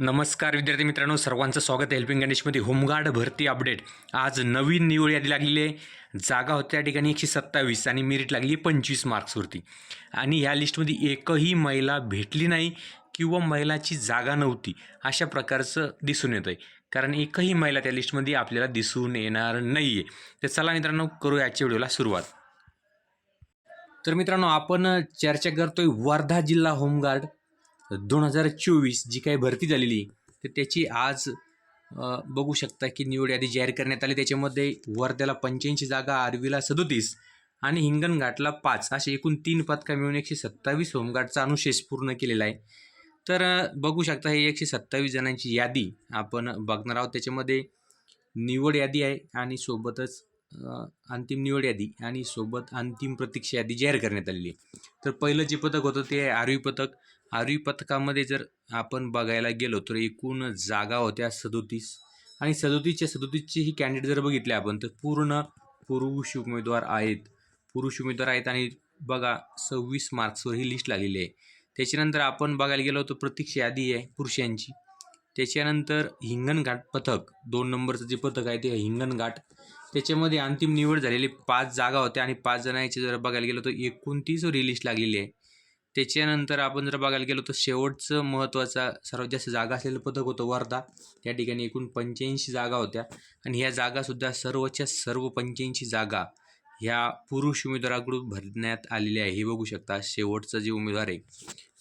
नमस्कार विद्यार्थी मित्रांनो सर्वांचं स्वागत आहे हेल्पिंग गणेशमध्ये होमगार्ड भरती अपडेट. आज नवीन निवड यादी लागलेली आहे. जागा होत्या त्या ठिकाणी एकशे सत्तावीस आणि मेरिट लागली आहे पंचवीस मार्क्सवरती आणि ह्या लिस्टमध्ये एकही महिला भेटली नाही किंवा महिलाची जागा नव्हती अशा प्रकारचं दिसून येतं आहे कारण एकही महिला त्या लिस्टमध्ये आपल्याला दिसून येणार नाही आहे तर चला मित्रांनो करू आजच्या व्हिडिओला सुरुवात. तर मित्रांनो आपण चर्चा करतोय वर्धा जिल्हा होमगार्ड. दोन हजार चोवीस जी काही भरती झालेली तर त्याची आज बघू शकता की निवड यादी जाहीर करण्यात आली. त्याच्यामध्ये वर्ध्याला पंच्याऐंशी जागा आर्वीला सदोतीस आणि हिंगणघाटला पाच. असे एकूण तीन पदका मिळून एकशे सत्तावीस होमगार्डचा अनुशेष पूर्ण केलेला आहे. तर बघू शकता हे एकशे सत्तावीस जणांची यादी आपण बघणार आहोत. त्याच्यामध्ये निवड यादी आहे आणि सोबतच अंतिम निवड यादी आणि सोबत अंतिम प्रतीक्षा यादी जाहीर करण्यात आलेली आहे. तर पहिलं जे पथक होतं ते आरवी पथक. आरवी पथकामध्ये जर आपण बघायला गेलो तर एकूण जागा होत्या सदोतीस आणि सदोतीसच्या सदोतीसचे ही कॅन्डिडेट जर बघितले आपण तर पूर्ण पुरुष उमेदवार आहेत. पुरुष उमेदवार आहेत आणि बघा सव्वीस मार्क्सवर ही लिस्ट लागलेली आहे. त्याच्यानंतर आपण बघायला गेलो तर प्रतीक्षा यादी आहे पुरुषांची. त्याच्यानंतर हिंगणघाट पथक दोन नंबरचं जे पथक आहे ते हिंगणघाट त्याच्यामध्ये अंतिम निवड झालेली पाच जागा होत्या आणि पाच जणांची जर बघायला गेलो तर एकोणतीस रिलीज लागलेली आहे. त्याच्यानंतर आपण जर बघायला गेलो तर शेवटचं महत्त्वाचा सर्वात जास्त जागा असलेलं पथक होतं वर्धा. त्या ठिकाणी एकूण पंच्याऐंशी जागा होत्या आणि ह्या जागासुद्धा सर्वच्या सर्व पंच्याऐंशी जागा ह्या पुरुष उमेदवाराकडून भरण्यात आलेल्या आहे. हे बघू शकता शेवटचा जे उमेदवार आहे.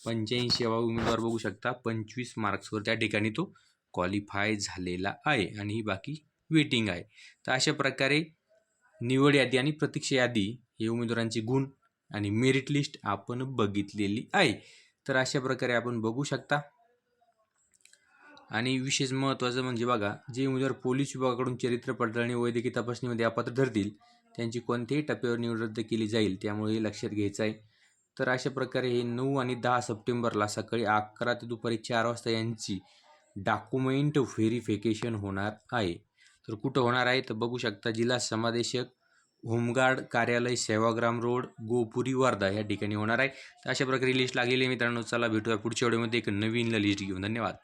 पंच्याऐंशीवा उमेदवार बघू शकता. पंचवीस मार्क्सवर त्या ठिकाणी तो क्वालिफाय झालेला आहे आणि ही बाकी वेटिंग आहे. तर अशा प्रकारे निवड यादी आणि प्रतीक्षा यादी हे उमेदवारांचे गुण आणि मेरिट लिस्ट आपण बघितलेली आहे. तर अशा प्रकारे आपण बघू शकता. आणि विशेष महत्त्वाचं म्हणजे बघा जे उमेदवार पोलीस विभागाकडून चरित्र पडताळणी वैद्यकीय तपासणीमध्ये अपात्र ठरतील त्यांची कोणत्याही टप्प्यावर निवड रद्द केली जाईल त्यामुळे हे लक्षात घ्यायचं आहे. तर अशा प्रकारे हे नऊ आणि दहा सप्टेंबरला सकाळी अकरा ते दुपारी चार वाजता यांची डॉक्युमेंट व्हेरिफिकेशन होणार आहे. तर कुठं होणार आहे? तर बघू शकता जिल्हा समादेशक होमगार्ड कार्यालय सेवाग्राम रोड गोपुरी वर्धा या ठिकाणी होणार आहे. तर अशा प्रकारे लिस्ट लागलेली आहे मित्रांनो. चला भेटूया पुढच्या व्हिडिओमध्ये एक नवीन लिस्ट घेऊन. धन्यवाद.